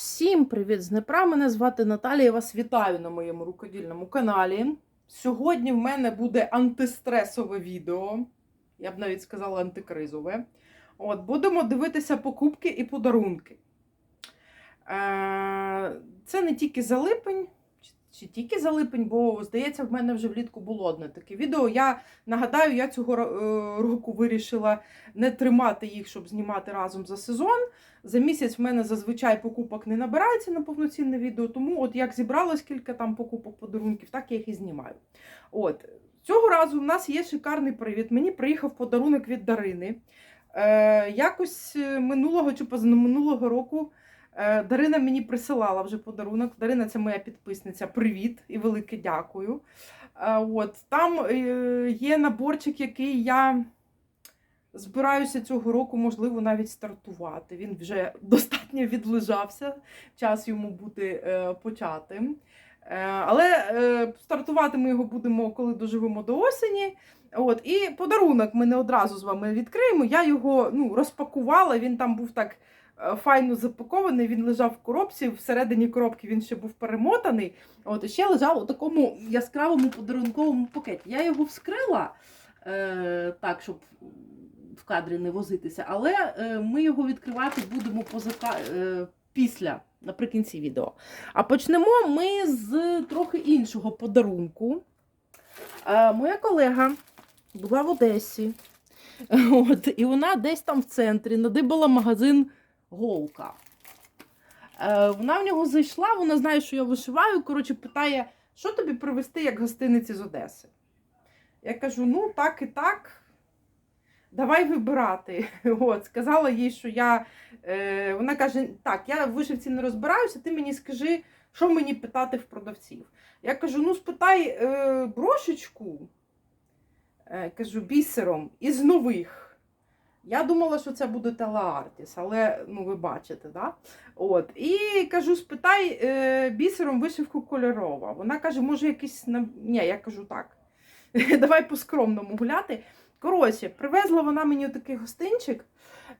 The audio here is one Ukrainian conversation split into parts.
Всім привіт з Днепра! Мене звати Наталія. Я вас вітаю на моєму рукодільному каналі. Сьогодні в мене буде антистресове відео. Я б навіть сказала антикризове. От, будемо дивитися покупки і подарунки. Е, Це не тільки за липень, чи- чи тільки за липень, бо, здається, в мене вже влітку було одне таке відео. Я нагадаю, я цього е, року вирішила не тримати їх, щоб знімати разом за сезон. За місяць в мене зазвичай покупок не набирається на повноцінне відео, тому от як зібралось кілька там покупок подарунків, так я їх і знімаю. От цього разу в нас є шикарний привід. Мені приїхав подарунок від Дарини. Е, якось е, минулого чи позаминулого року е, Дарина мені присилала вже подарунок. Дарина це моя підписниця. Привіт і велике дякую. Е, от там е, є наборчик, який я. Збираюся цього року, можливо, навіть стартувати. Він вже достатньо відлежався, час йому бути е, початим. Е, але е, стартувати ми його будемо, коли доживемо до осені. От, і подарунок ми не одразу з вами відкриємо. Я його ну, розпакувала, він там був так е, файно запакований, він лежав в коробці, всередині коробки він ще був перемотаний. От, і ще лежав у такому яскравому подарунковому пакеті. Я його вскрила е, так, щоб в кадрі не возитися, але е, ми його відкривати будемо поза, е, після, наприкінці відео. А почнемо ми з трохи іншого подарунку. Е, моя колега була в Одесі, от, і вона десь там в центрі надибала магазин Голка. Вона в нього зайшла, вона знає, що я вишиваю. Коротше, питає, що тобі привезти як гостиниці з Одеси. Я кажу: ну, так і так. Давай вибирати. От, сказала їй, що я. Е, вона каже: так, я в вишивці не розбираюся, ти мені скажи, що мені питати в продавців. Я кажу: ну, спитай е, брошечку, е, кажу, бісером із нових. Я думала, що це буде Телеартіс, але ну, ви бачите, да? От. І кажу, спитай е, бісером вишивку кольорова. Вона каже, може, якийсь. Ні, я кажу так. Давай по-скромному гуляти. Коротше, привезла вона мені такий гостинчик.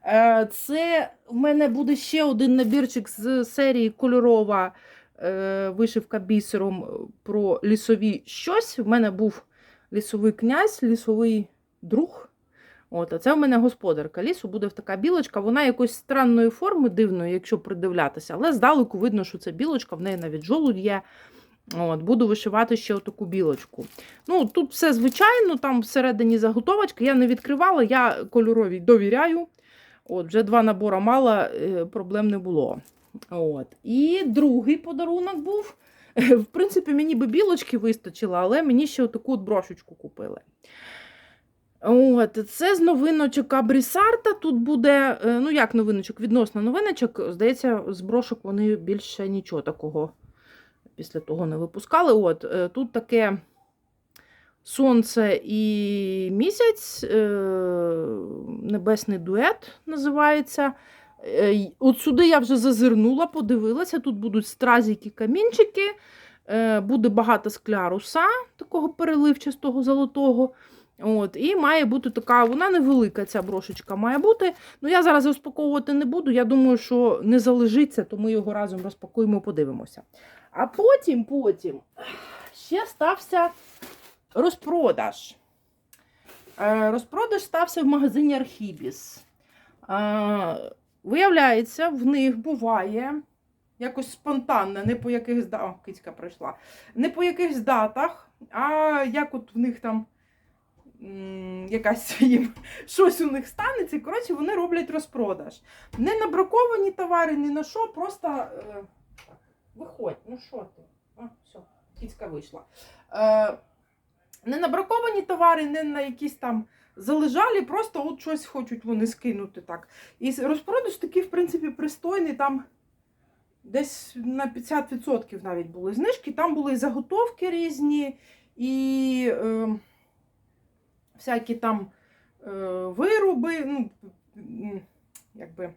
Е, Це в мене буде ще один набірчик з серії кольорова е, вишивка бісером про лісові щось. В мене був лісовий князь, лісовий друг. От, а це в мене господарка лісу, буде така білочка. Вона якоїсь странної форми, дивної, якщо придивлятися, але здалеку видно, що це білочка, в неї навіть жолудь є. От, буду вишивати ще таку білочку. Ну, тут все звичайно, там всередині заготовочка. Я не відкривала, я кольоровій довіряю. От, Вже два набори мала, е, проблем не було. От. І другий подарунок був. В принципі, мені би білочки вистачило, але мені ще таку брошечку купили. От, це з новиночок Абрісарта. Тут буде, е, ну як новиночок, відносно новиночок. Здається, з брошок вони більше нічого такого після того не випускали. От, е, тут таке сонце і місяць, е, небесний дует називається. Е, От сюди я вже зазирнула, подивилася. Тут будуть стразіки, камінчики, буде багато скляруса, такого переливчастого золотого. От, і має бути така, вона невелика, ця брошечка має бути. Ну, я зараз розпаковувати не буду. Я думаю, що не залежиться, то ми його разом розпакуємо, подивимося. А потім, потім ще стався розпродаж. Е, Розпродаж стався в магазині Архібіс. Е, Виявляється, в них буває якось спонтанно, не по датах. О, кицька прийшла. Не по якихось датах, а як от в них там якась їм щось у них станеться. Коротше, вони роблять розпродаж. Не на браковані товари, ні на що, просто е, виходь, ну що ти? А, все, кіцька вийшла. Е, не на браковані товари, не на якісь там залежалі, просто от щось хочуть вони скинути так. І розпродаж такий, в принципі, пристойний, там десь на 50% навіть були знижки, там були і заготовки різні, і е, всякі там е, вироби, ну, якби.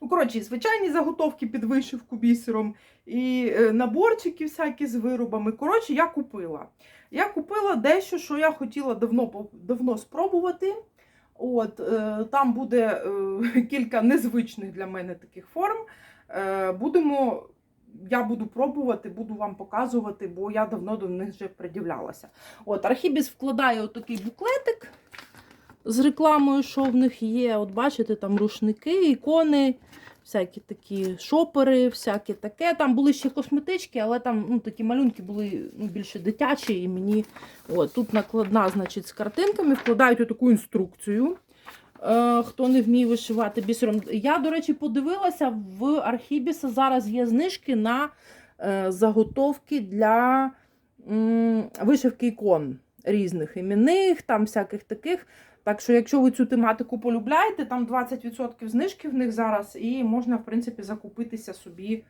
Ну, коротше, звичайні заготовки під вишивку бісером, і е, наборчики всякі з виробами. Коротше, я купила. Я купила дещо, що я хотіла давно, давно спробувати. От, е, там буде е, кілька незвичних для мене таких форм. Будемо, я буду пробувати, буду вам показувати, бо я давно до них вже придивлялася. От, Архібіс вкладає отакий буклетик з рекламою, що в них є. От бачите, там рушники, ікони, всякі такі шопери, всяке таке. Там були ще косметички, але там ну, такі малюнки були ну, більше дитячі, і мені от, тут накладна, значить, з картинками, вкладають таку інструкцію. Е, хто не вміє вишивати бісером. Я, до речі, подивилася, в Архібіса зараз є знижки на е, заготовки для вишивки ікон різних іменних, там всяких таких. Так що, якщо ви цю тематику полюбляєте, там 20% знижки в них зараз, і можна, в принципі, закупитися собі,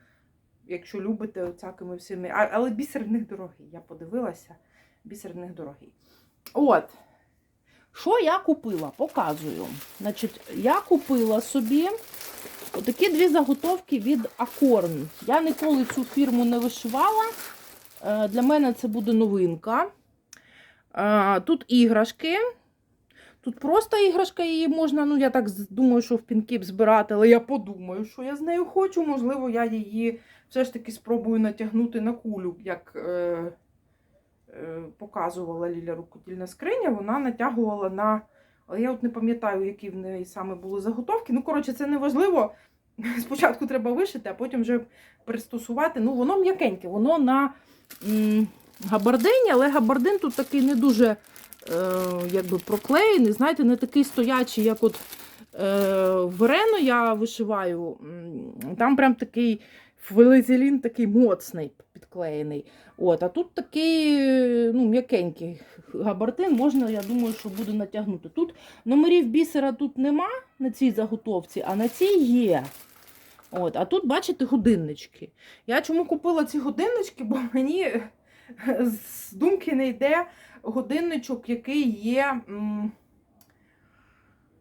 якщо любите всякими всіми. Але бісер в них дорогий. Я подивилася, бісер в них дорогий. От. Що я купила? Показую. Значить, я купила собі отакі дві заготовки від Акорн. Я ніколи цю фірму не вишивала. Е, Для мене це буде новинка. Е, Тут іграшки. Тут просто іграшка, її можна, ну я так думаю, що в пінкіп збирати, але я подумаю, що я з нею хочу. Можливо, я її все ж таки спробую натягнути на кулю, як е, е, показувала Ліля рукодільна скриня. Вона натягувала на. Але я от не пам'ятаю, які в неї саме були заготовки. Ну, коротше, це не важливо. Спочатку треба вишити, а потім вже пристосувати. Ну, воно м'якеньке, воно на м, габардині, але габардин тут такий не дуже якби проклеєний, знаєте, не такий стоячий, як от е, Верено я вишиваю. Там прям такий флизелін такий моцний підклеєний. От, а тут такий е, ну, м'якенький габардин, можна, я думаю, що буде натягнути. Тут номерів бісера тут нема на цій заготовці, а на цій є. От, а тут, бачите, годиннички. Я чому купила ці годиннички, бо мені з думки не йде годинничок, який є.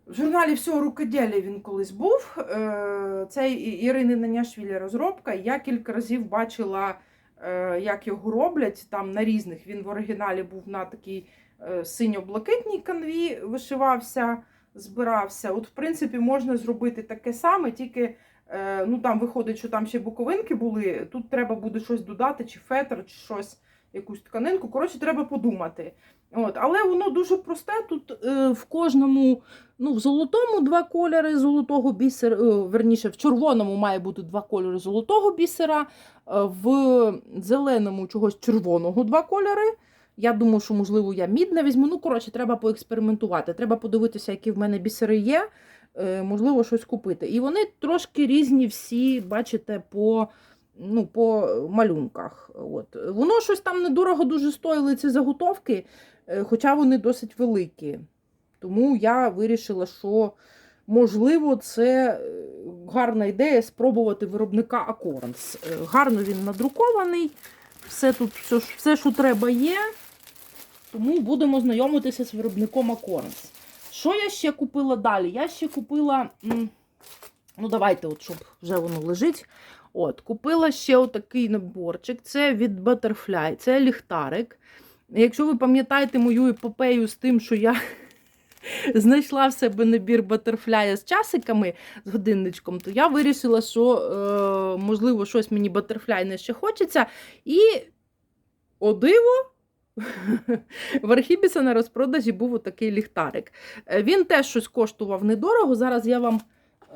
В журналі всього рукоділля він колись був. Е, Це Ірини Наняшвілі розробка. Я кілька разів бачила, е, як його роблять там на різних. Він в оригіналі був на такій е, синьо-блакитній канві, вишивався, збирався. От, в принципі, можна зробити таке саме, тільки ну, там виходить, що там ще боковинки були. Тут треба буде щось додати, чи фетр, чи щось, якусь тканинку. Коротше, треба подумати. От, але воно дуже просте. Тут е, в кожному, ну, в золотому два кольори золотого бісера, е, верніше, в червоному має бути два кольори золотого бісера, е, в зеленому чогось червоного два кольори. Я думаю, що, можливо, я мідне візьму. Ну, коротше, треба поекспериментувати. Треба подивитися, які в мене бісери є. Е, можливо, щось купити. І вони трошки різні всі, бачите, по, ну, по малюнках. От. Воно щось там недорого дуже стоїли ці заготовки, е, хоча вони досить великі. Тому я вирішила, що можливо це е, гарна ідея спробувати виробника Акоранс. Е, Гарно він надрукований, все тут, все, все, що треба, є. Тому будемо знайомитися з виробником Акоранс. Що я ще купила далі? Я ще купила. Ну, давайте, от, щоб вже воно лежить. От, Купила ще отакий наборчик. Це від Butterfly, це ліхтарик. Якщо ви пам'ятаєте мою епопею з тим, що я знайшла в себе набір Butterfly з часиками, з годинничком, то я вирішила, що, е, можливо, щось мені Butterfly не ще хочеться. І, о диво, в Архібіса на розпродажі був отакий ліхтарик. Е, Він теж щось коштував недорого. Зараз я вам,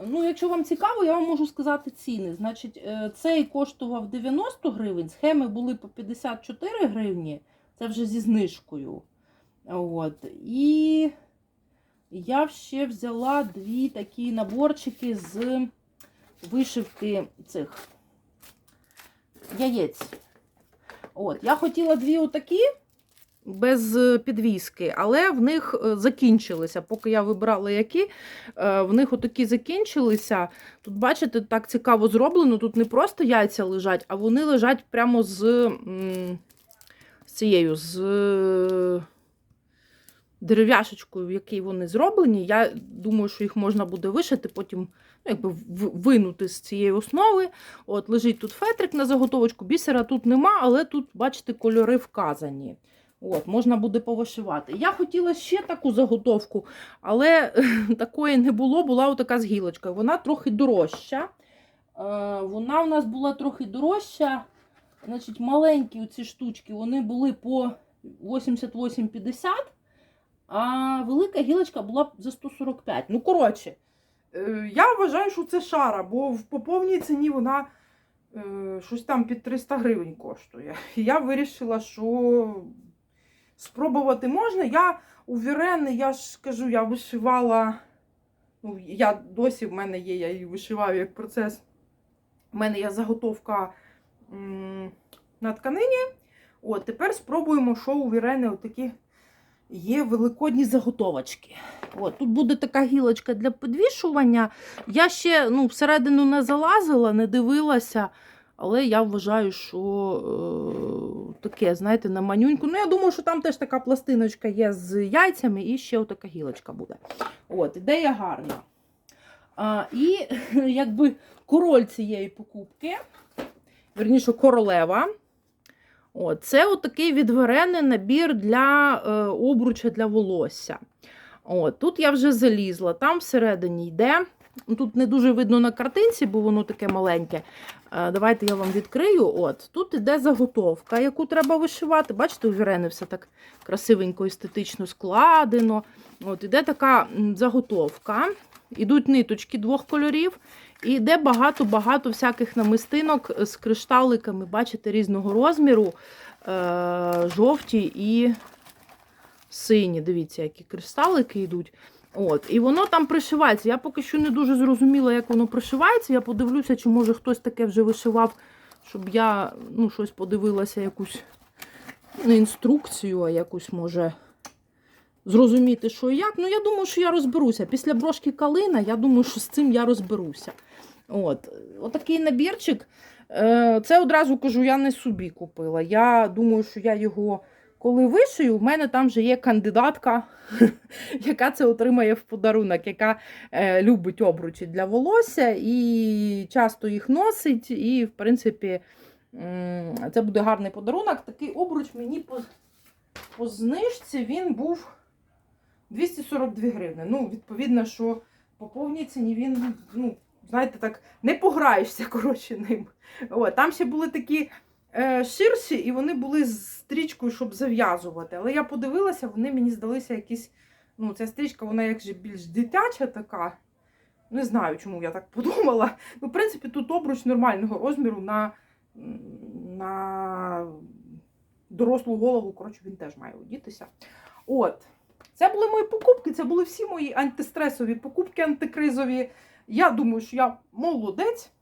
ну, якщо вам цікаво, я вам можу сказати ціни. Значить, е, цей коштував 90 гривень, схеми були по 54 гривні, це вже зі знижкою. От. І я ще взяла дві такі наборчики з вишивки цих яєць. От, я хотіла дві отакі без е, підвіски, але в них е, закінчилися. Поки я вибрала які, е, в них отакі закінчилися. Тут, бачите, так цікаво зроблено. Тут не просто яйця лежать, а вони лежать прямо з, з цією, з дерев'яшечкою, в якій вони зроблені. Я думаю, що їх можна буде вишити, потім ну, якби винути з цієї основи. От лежить тут фетрик на заготовочку, бісера тут нема, але тут, бачите, кольори вказані. От, можна буде повишивати. Я хотіла ще таку заготовку, але такої не було, була отака з гілочкою. Вона трохи дорожча. вона у нас була трохи дорожча. Значить, маленькі ці штучки вони були по 88,50, а велика гілочка була за 145. Ну, коротше, е, я вважаю, що це шара, бо по повній ціні вона е, щось там під 300 гривень коштує. Я вирішила, що спробувати можна. Я у Вірени, я ж кажу, я вишивала. Ну, я досі в мене є, я її вишиваю як процес. У мене є заготовка м, на тканині. От, тепер спробуємо, що у Вірени отакі є великодні заготовочки. От, тут буде така гілочка для підвішування. Я ще ну, всередину не залазила, не дивилася, але я вважаю, що е, таке, знаєте, на манюньку. Ну, я думаю, що там теж така пластиночка є з яйцями, і ще отака гілочка буде. От, ідея гарна. А, і якби король цієї покупки, верніше, королева. О, це отакий відверений набір для е, обруча для волосся. О, тут я вже залізла, там всередині йде. Тут не дуже видно на картинці, бо воно таке маленьке. Е, давайте я вам відкрию. От, Тут йде заготовка, яку треба вишивати. Бачите, у Вірени все так красивенько, естетично складено. От, Іде така заготовка. Ідуть ниточки двох кольорів. І йде багато-багато всяких намистинок з кришталиками, бачите, різного розміру. Е, жовті і сині. Дивіться, які кристалики йдуть. От, І воно там пришивається. Я поки що не дуже зрозуміла, як воно пришивається. Я подивлюся, чи може хтось таке вже вишивав, щоб я ну, щось подивилася, якусь не інструкцію, а якусь може зрозуміти, що і як. Ну, я думаю, що я розберуся. Після брошки калина, я думаю, що з цим я розберуся. От, Отакий набірчик. Е, Це одразу кажу, я не собі купила. Я думаю, що я його коли вишию, в мене там вже є кандидатка, яка це отримає в подарунок, яка е, любить обручі для волосся і часто їх носить. І, в принципі, це буде гарний подарунок. Такий обруч мені по, по знижці він був 242 гривни. Ну, відповідно, що по повній ціні він, ну, знаєте, так, не пограєшся, коротше, ним. От, там ще були такі ширші, і вони були з стрічкою, щоб зав'язувати. Але я подивилася, вони мені здалися якісь. Ну, ця стрічка, вона як же більш дитяча така. Не знаю, чому я так подумала. Ну, в принципі, тут обруч нормального розміру на, на дорослу голову. Коротше, він теж має одітися. От. Це були мої покупки, це були всі мої антистресові покупки, антикризові. Я думаю, що я молодець.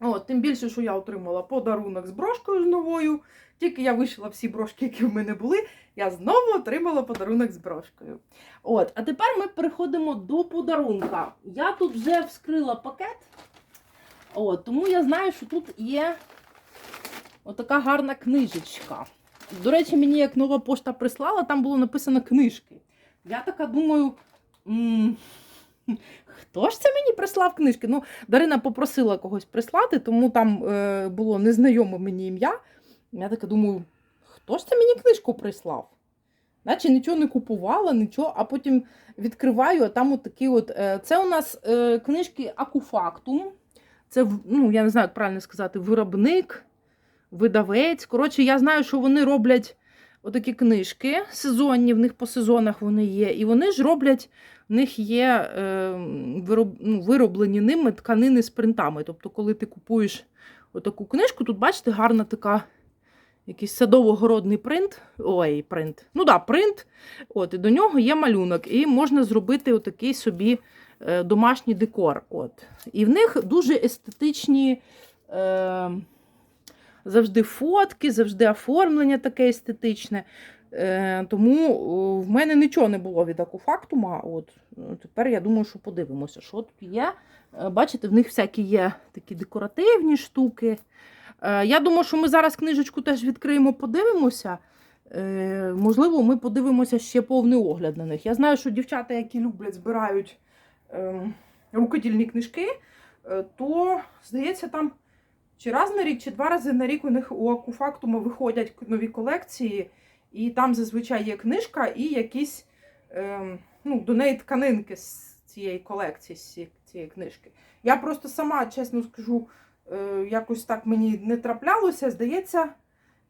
От, тим більше, що я отримала подарунок з брошкою з новою. Тільки я вишила всі брошки, які в мене були, я знову отримала подарунок з брошкою. От, а тепер ми переходимо до подарунка. Я тут вже вскрила пакет. От, тому я знаю, що тут є отака гарна книжечка. До речі, мені як нова пошта прислала, там було написано книжки. Я така думаю. м, Хто ж це мені прислав книжки? Ну, Дарина попросила когось прислати, тому там е, було незнайоме мені ім'я. Я така думаю, хто ж це мені книжку прислав? Наче нічого не купувала, нічого, а потім відкриваю, а там от такі от. Е, це у нас е, книжки Акуфактум. Це, ну, я не знаю, як правильно сказати, виробник, видавець. Коротше, я знаю, що вони роблять отакі книжки сезонні, в них по сезонах вони є. І вони ж роблять, в них є е, ну, вироблені ними тканини з принтами. Тобто, коли ти купуєш отаку книжку, тут бачите, гарна така. Якийсь садово-городний принт. Ой, принт. Ну да, принт. От, і до нього є малюнок. І можна зробити отакий собі е, домашній декор. От. І в них дуже естетичні е, завжди фотки, завжди оформлення таке естетичне. Е, тому в мене нічого не було від акуфактума. От, ну, тепер я думаю, що подивимося, що тут є. Е, бачите, в них всякі є такі декоративні штуки. Е, я думаю, що ми зараз книжечку теж відкриємо, подивимося. Е, можливо, ми подивимося ще повний огляд на них. Я знаю, що дівчата, які люблять, збирають е, рукодільні книжки, е, то, здається, там чи раз на рік, чи два рази на рік у них у Акуфактуму виходять нові колекції, і там зазвичай є книжка і якісь е, ну, до неї тканинки з цієї колекції, з цієї книжки. Я просто сама, чесно скажу, е, якось так мені не траплялося. Здається,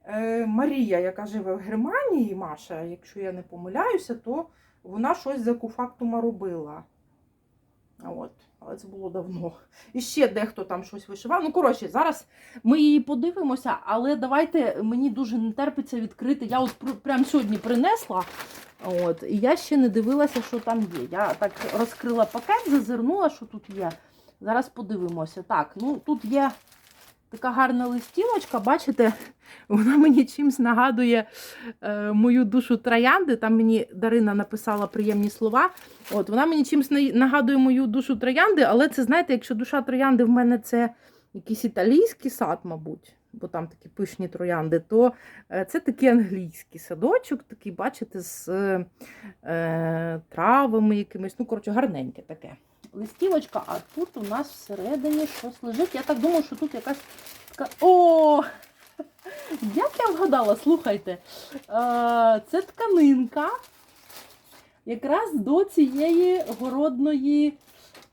е, Марія, яка живе в Германії, Маша, якщо я не помиляюся, то вона щось за куфактума робила. От. Але це було давно. І ще дехто там щось вишивав. Ну, коротше, зараз Ми її подивимося, але давайте мені дуже не терпиться відкрити. Я от пр- прям сьогодні принесла. От, і я ще не дивилася, що там є. Я так розкрила пакет, зазирнула, що тут є. Зараз подивимося. Так, ну тут є така гарна листівочка, бачите, Вона мені чимось нагадує е, мою душу троянди. Там мені Дарина написала приємні слова. От вона мені чимось нагадує мою душу троянди, але це знаєте, якщо душа троянди в мене це якийсь італійський сад, мабуть, бо там такі пишні троянди, то е, це такий англійський садочок, такий, бачите, з е, травами якимись. Ну, коротше, гарненьке таке. Листівочка, а тут у нас всередині щось лежить. Я так думаю, що тут якась така. О! Як я вгадала, слухайте. Е, Це тканинка якраз до цієї городної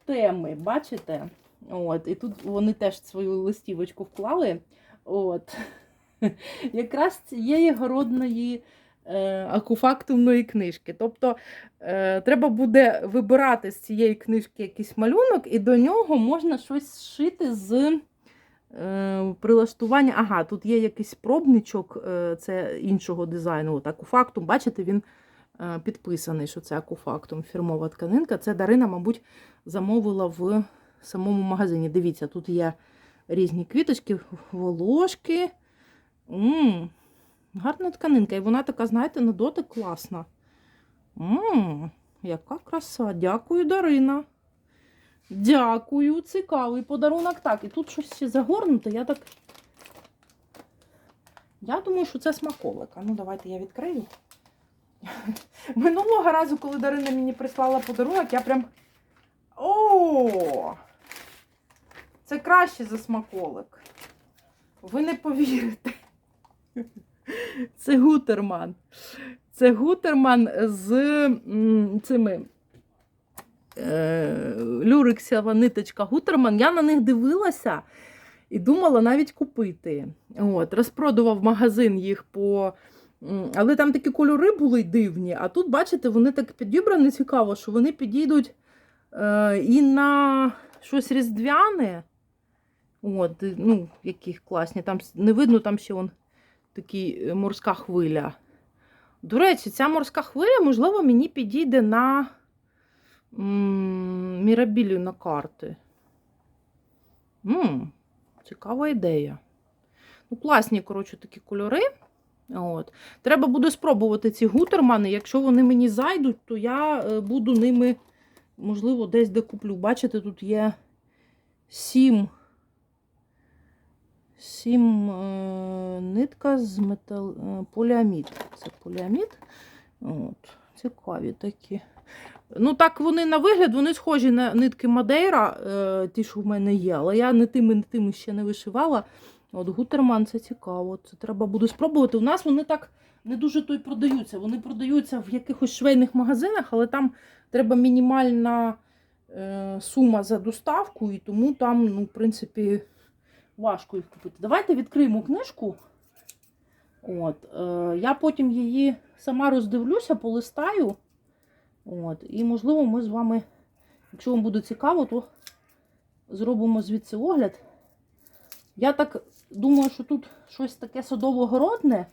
теми. Бачите? От, і тут вони теж свою листівочку вклали. От. Якраз цієї городної акуфактумної книжки. Тобто е, треба буде вибирати з цієї книжки якийсь малюнок, і до нього можна щось зшити з е, прилаштування. Ага, тут є якийсь пробничок, е, це іншого дизайну. От, акуфактум. Бачите, він е, підписаний, що це акуфактум, фірмова тканинка. Це Дарина, мабуть, замовила в самому магазині. Дивіться, тут є різні квіточки, волошки. м гарна тканинка. І вона така, знаєте, на дотик класна. м яка краса. Дякую, Дарина. Дякую, цікавий подарунок. Так, і тут щось ще загорнуте. Я так. Я думаю, що це смаколик. А Ну, давайте я відкрию. Минулого разу, коли Дарина мені прислала подарунок, я прям. О! Це краще за смаколик. Ви не повірите. Це гутерман. Це гутерман з цими е, люрексова ниточка гутерман. Я на них дивилася і думала навіть купити. От, розпродував магазин їх по. Але там такі кольори були дивні. А тут, бачите, вони так підібрані цікаво, що вони підійдуть е, і на щось різдвяне. От, ну, які класні. Там не видно, там ще вон такий е, морська хвиля. До речі, ця морська хвиля, можливо, мені підійде на м, мірабілію на карти. м цікава ідея. Ну, класні, коротше, такі кольори. От. Треба буде спробувати ці гутермани. Якщо вони мені зайдуть, то я е, буду ними, можливо, десь де куплю. Бачите, тут є сім. Сім е, нитка з метал, е, поліамід. Це поліамід. От, цікаві такі. Ну, так вони на вигляд, вони схожі на нитки Мадейра, е, ті, що в мене є, але я не тими, не тими ще не вишивала. От Гутерман це цікаво. Це треба буде спробувати. У нас вони так не дуже то й продаються. Вони продаються в якихось швейних магазинах, але там треба мінімальна сума за доставку, і тому там, ну, в принципі, важко їх купити. Давайте відкриємо книжку. От, е, я потім її сама роздивлюся, полистаю. От, і, можливо, ми з вами, якщо вам буде цікаво, то зробимо звідси огляд. Я так думаю, що тут щось таке садово-городне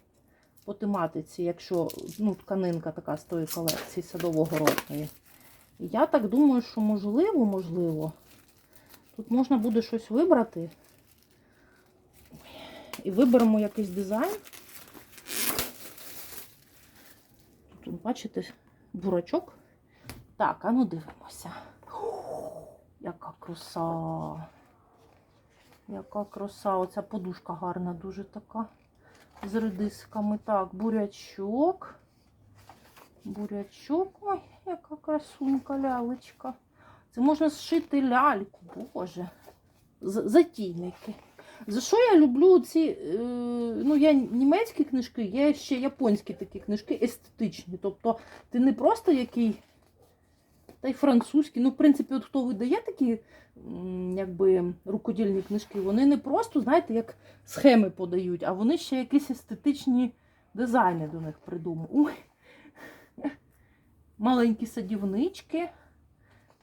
по тематиці, якщо ну, тканинка така з тої колекції садово-городної. Я так думаю, що можливо, можливо, тут можна буде щось вибрати. І виберемо якийсь дизайн. Тут, бачите, бурачок. Так, а ну дивимося. Яка краса. Яка краса. Оця подушка гарна, дуже така. З редисками. Так, бурячок. Бурячок. Ой, яка красунька, лялечка. Це можна зшити ляльку, боже. Затійники. За що я люблю ці, е, ну, я німецькі книжки, є ще японські такі книжки, естетичні. Тобто ти не просто який та й французькі. Ну, в принципі, от хто видає такі якби, рукодільні книжки, вони не просто, знаєте, як схеми подають, а вони ще якісь естетичні дизайни до них придумали. Ой. Маленькі садівнички.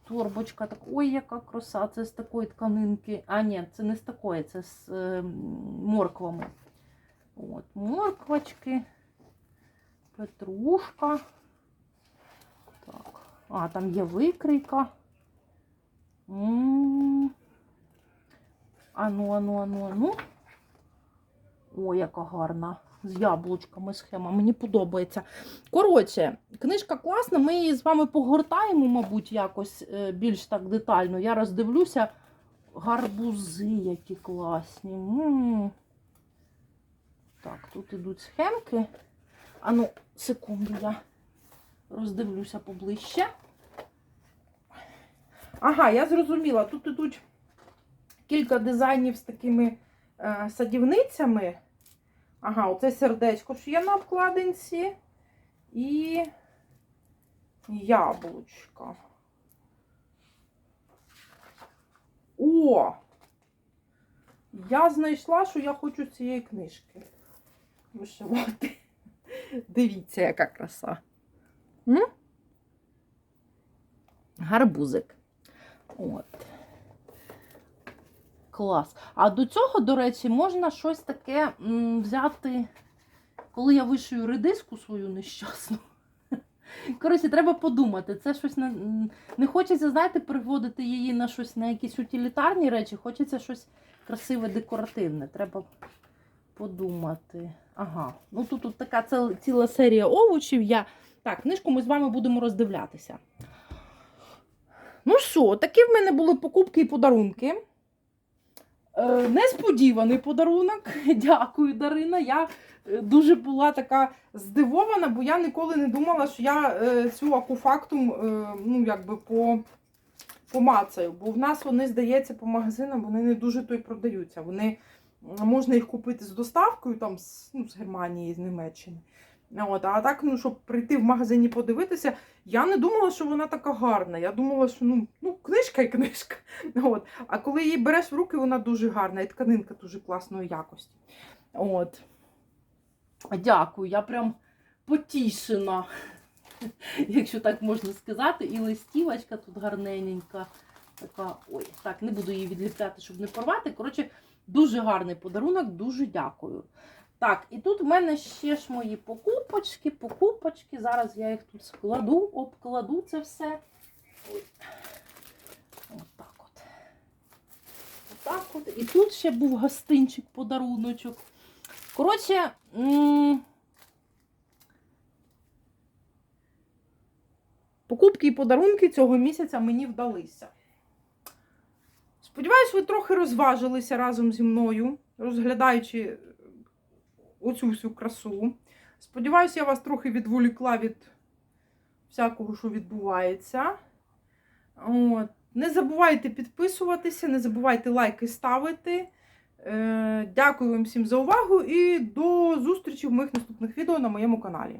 Торбочка, так, ой, яка краса, це з такої тканинки. А, ні, це не з такої, це з е, морквами. От, морквочки, петрушка. Так. А, там є викрійка. Ану, ану, ану, ану. О, яка гарна. З яблучками схема. Мені подобається. Коротше, книжка класна. Ми її з вами погортаємо, мабуть, якось е, більш так детально. Я роздивлюся. Гарбузи, які класні. М. Так, тут ідуть схемки. Ану, секунду, я роздивлюся поближче. Ага, я зрозуміла. Тут ідуть кілька дизайнів з такими е, садівницями. Ага, оце сердечко, що є на обкладинці. І яблучко. О! Я знайшла, що я хочу цієї книжки. Вишивати. Дивіться, яка краса. М? Гарбузик. От. Клас. А до цього, до речі, можна щось таке м, взяти, коли я вишию редиску свою нещасну. Коротше, треба подумати. Це щось на... не хочеться, знаєте, приводити її на щось на якісь утилітарні речі, хочеться щось красиве, декоративне. Треба подумати. Ага. Ну тут, тут така ціла, ціла серія овочів. Я... Так, книжку ми з вами будемо роздивлятися. Ну що, такі в мене були покупки і подарунки. Е, несподіваний подарунок. Дякую, Дарина. Я Е, Дуже була така здивована, бо я ніколи не думала, що я е, цю акуфактум ну, якби по, помацаю. Бо в нас вони, здається, по магазинам вони не дуже то й продаються. Вони можна їх купити з доставкою там, з, ну, з Германії, з Німеччини. От, а так, ну, щоб прийти в магазині подивитися, я не думала, що вона така гарна. Я думала, що ну, ну книжка і книжка. От. А коли її береш в руки, вона дуже гарна, і тканинка дуже класної якості. От. дякую, я прям потішена, якщо так можна сказати. І листівочка тут гарненька. Така, ой, так, не буду її відліпляти, щоб не порвати. Коротше, дуже гарний подарунок, дуже дякую. Так, і тут в мене ще ж мої покупочки, покупочки. Зараз я їх тут складу, обкладу це все. Отак от. Отак от. І тут ще був гостинчик, подаруночок. Коротше, Покупки і подарунки цього місяця мені вдалися. Сподіваюсь, ви трохи розважилися разом зі мною, розглядаючи оцю всю красу. Сподіваюся, я вас трохи відволікла від всякого, що відбувається. От. Не забувайте підписуватися, не забувайте лайки ставити. Е, Дякую вам всім за увагу і до зустрічі в моїх наступних відео на моєму каналі.